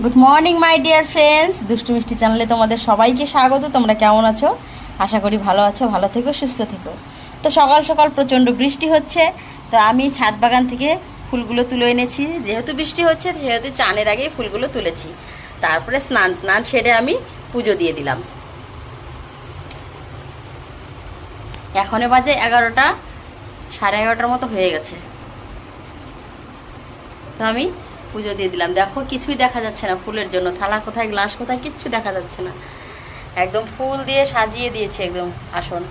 Good morning my dear friends Dushtu Mishti চ্যানেলে তোমাদের সবাইকে স্বাগত। তোমরা কেমন আছো? আশা করি ভালো আছো, ভালো থেকো, সুস্থ থেকো। তো সকাল সকাল প্রচণ্ড বৃষ্টি হচ্ছে। তো আমি ছাদ বাগান থেকে ফুলগুলো তুলে এনেছি। যেহেতু বৃষ্টি হচ্ছে, সেহেতু চানের আগেই ফুলগুলো তুলেছি। তারপরে স্নান স্নান সেরে আমি পুজো দিয়ে দিলাম। এখনে বাজে এগারোটা, সাড়ে এগারোটার মতো হয়ে গেছে। তো আমি পুজো দিয়ে দিলাম। দেখো, কিছুই দেখা যাচ্ছে না ফুলের জন্য। থালা কোথায়, গ্লাস কোথায়, কিচ্ছু দেখা যাচ্ছে না। একদম ফুল দিয়ে সাজিয়ে দিয়েছে একদম আসন।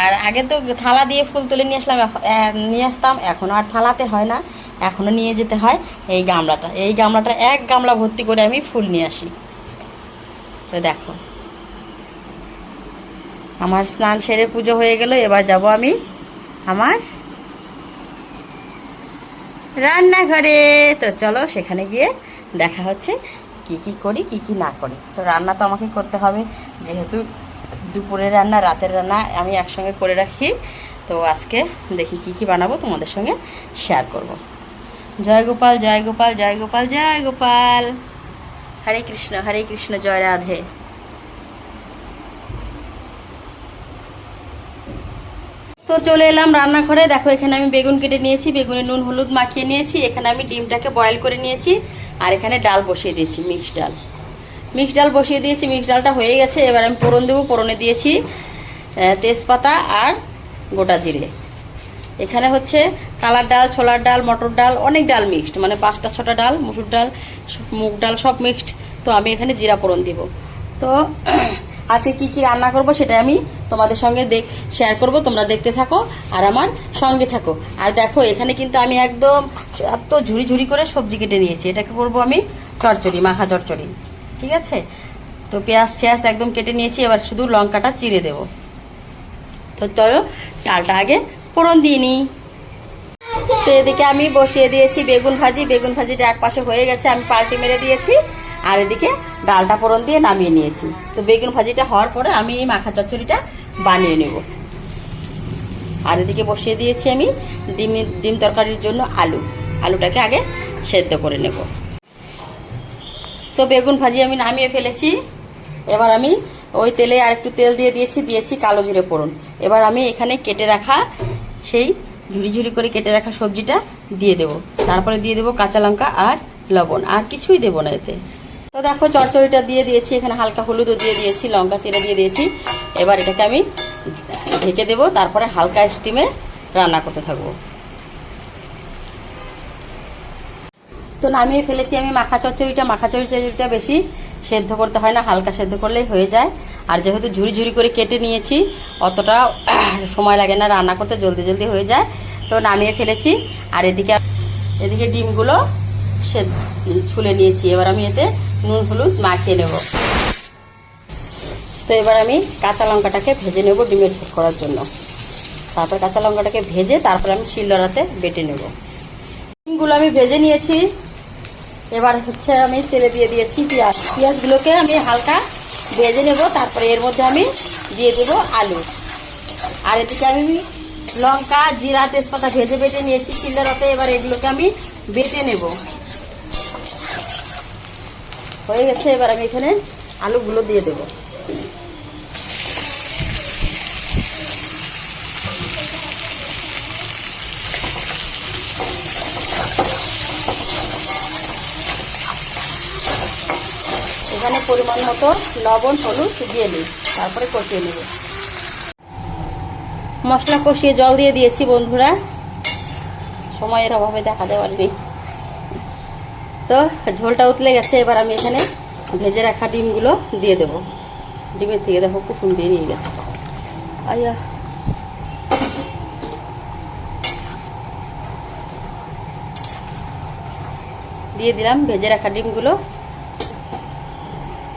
আর আগে তো থালা দিয়ে ফুল তুলে নিয়ে আসলাম নিয়ে আসতাম। এখন আর থালাতে হয় না। এখনও নিয়ে যেতে হয় এই গামলাটা। এই গামলাটা এক গামলা ভর্তি করে আমি ফুল নিয়ে আসি। তো দেখো। আমার স্নান সেরে পুজো হয়ে গেল। এবার যাব আমি আমার রান্নাঘরে। তো চলো সেখানে গিয়ে দেখা হচ্ছে কি কি করি, কি কি না করি। তো রান্না তো আমাকে করতে হবে, যেহেতু দুপুরের রান্না, রাতের রান্না আমি একসঙ্গে করে রাখি। তো আজকে দেখি কি কি বানাবো, তোমাদের সঙ্গে শেয়ার করব। জয় গোপাল জয় গোপাল জয় গোপাল জয় গোপাল। হরে কৃষ্ণ হরে কৃষ্ণ, জয় রাধে। তো চলে এলাম রান্নাঘরে। দেখো, এখানে আমি বেগুন কেটে নিয়েছি, বেগুনে নুন, হলুদ মাখিয়ে নিয়েছি, এখানে আমি ডিমটাকে বয়েল করে নিয়েছি, আর এখানে ডাল বসিয়ে দিয়েছি মিক্স ডাল। মিক্স ডাল বসিয়ে দিয়েছি মিক্স ডালটা হয়ে গেছে, এবার আমি ফোড়ন দেবো, ফোড়নে দিয়েছি তেজপাতা আর গোটা জিরে। এখানে হচ্ছে কালার ডাল, ছোলার ডাল, মটর ডাল, অনেক ডাল মিক্সড মানে পাঁচটা, ছটা ডাল, মুসুর ডাল, মুগ ডাল সব মিক্সড, তো আমি এখানে জিরা ফোড়ন দিব। তো আজকে কি কি রান্না করব সেটা আমি তোমাদের সঙ্গে দেখ শেয়ার করব, তোমরা দেখতে থাকো আর আমার সঙ্গে থাকো। আর দেখো, এখানে কিন্তু আমি একদম এত ঝুড়ি ঝুড়ি করে সবজি কেটে নিয়েছি। এটাকে করব আমি চচ্চড়ি, মাখা চচ্চড়ি। ঠিক আছে? তো পেঁয়াজ টেয়াজ একদম কেটে নিয়েছি, এবার শুধু লঙ্কাটা চিড়ে দেবো। তো চলো, ডালটা আগে ফোড়ন দিয়ে নিই। তো এদিকে আমি বসিয়ে দিয়েছি বেগুন ভাজি। বেগুন ভাজিটা এক পাশে হয়ে গেছে, আমি পাল্টি মেরে দিয়েছি। আর এদিকে ডালটা ফোড়ন দিয়ে নামিয়ে নিয়েছি। তো বেগুন ভাজিটা হওয়ার পরে আমি এই মাখা চচ্চড়িটা বানিয়ে নেব। আর এদিকে বসিয়ে দিয়েছি আমি ডিম ডিম তরকারির জন্য আলু। আলুটাকে আগে সেদ্ধ করে নেব। তো বেগুন ভাজি আমি নামিয়ে ফেলেছি। এবার আমি ওই তেলে আর একটু তেল দিয়ে দিয়েছি দিয়েছি কালো জিরে ফোড়ন। এবার আমি এখানে কেটে রাখা সেই ঝুড়ি ঝুড়ি করে কেটে রাখা সবজিটা দিয়ে দেব। তারপরে দিয়ে দেবো কাঁচা লঙ্কা আর লবণ। আর কিছুই দেবো না এতে। তো দেখো চচ্চড়িটা দিয়ে দিয়েছি, এখানে হালকা হলুদও দিয়ে দিয়েছি, লঙ্কা চিড়ে দিয়ে দিয়েছি। এবার এটাকে আমি ঢেকে দেবো, তারপরে হালকা স্টিমে রান্না করতে থাকব। তো নামিয়ে ফেলেছি আমি মাখা চচ্চড়িটা মাখা চচ্চড়িটা বেশি সেদ্ধ করতে হয় না, হালকা সেদ্ধ করলেই হয়ে যায়। আর যেহেতু ঝুড়ি ঝুড়ি করে কেটে নিয়েছি, অতটা সময় লাগে না রান্না করতে, জলদি জলদি হয়ে যায়। তো নামিয়ে ফেলেছি, আর এদিকে এদিকে ডিমগুলো সেদ্ধ ছুলে নিয়েছি। এবার আমি এতে নুন, হলুদ মাখিয়ে নেব। তো এবার আমি কাঁচা লঙ্কাটাকে ভেজে নেব ডিমের ঝোল করার জন্য। তারপর কাঁচা লঙ্কাটাকে ভেজে তারপর আমি শিলনোড়াতে বেটে নেব। ডিমগুলো আমি ভেজে নিয়েছি। এবার হচ্ছে আমি তেলে দিয়ে দিয়েছি পেঁয়াজ। পেঁয়াজগুলোকে আমি হালকা ভেজে নেব। তারপরে এর মধ্যে আমি দিয়ে দেব আলু। আর এদিকে আমি লঙ্কা, জিরা, তেজপাতা ভেজে বেটে নিয়েছি চিল্লারতে এবার এগুলোকে আমি বেটে নেব। হয়ে গেছে, এবার আমি এখানে আলুগুলো দিয়ে দেব। এখানে পরিমাণ মতো লবণ, হলুদ দিয়ে নিই তারপরে কষিয়ে নেব। মশলা কষিয়ে জল দিয়ে দিয়েছি বন্ধুরা। সময়ের অভাবে দেখা দেওয়ার তো ঝোলটা উতলে গেছে, এবার আমি এখানে ভেজে রাখা ডিমগুলো দিয়ে দেবো। ডিমের থেকে দেখো কুসুম নিয়ে গেছে। আয়া। দিয়ে দিলাম ভেজে রাখা ডিমগুলো।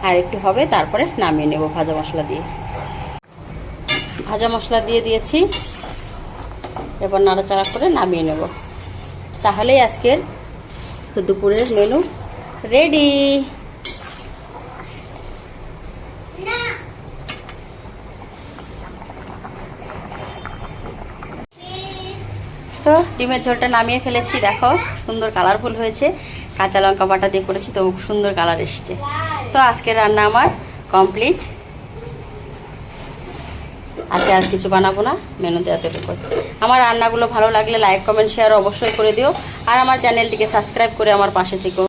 আর একটু হবে, তারপরে নামিয়ে নেব ভাজা মশলা দিয়ে। ভাজা মশলা দিয়ে দিয়েছি। এবার নাড়াচাড়া করে নামিয়ে নেব। তাহলেই আজকের দুপুরের মেনু রেডি তো ডিমের ঝোলটা নামিয়ে ফেলেছি, দেখো, সুন্দর কালারফুল হয়েছে। কাঁচা লঙ্কা বাটা দিয়ে করেছি, তো সুন্দর কালার এসছে। তো আজকে রান্না আমার কমপ্লিট আজকে আর কিছু বানাবো না মেনুতে এতটুকু আমার রান্নাগুলো ভালো লাগলে লাইক কমেন্ট শেয়ার অবশ্যই করে দিও। আর আমার চ্যানেলটিকে সাবস্ক্রাইব করে আমার পাশে থেকো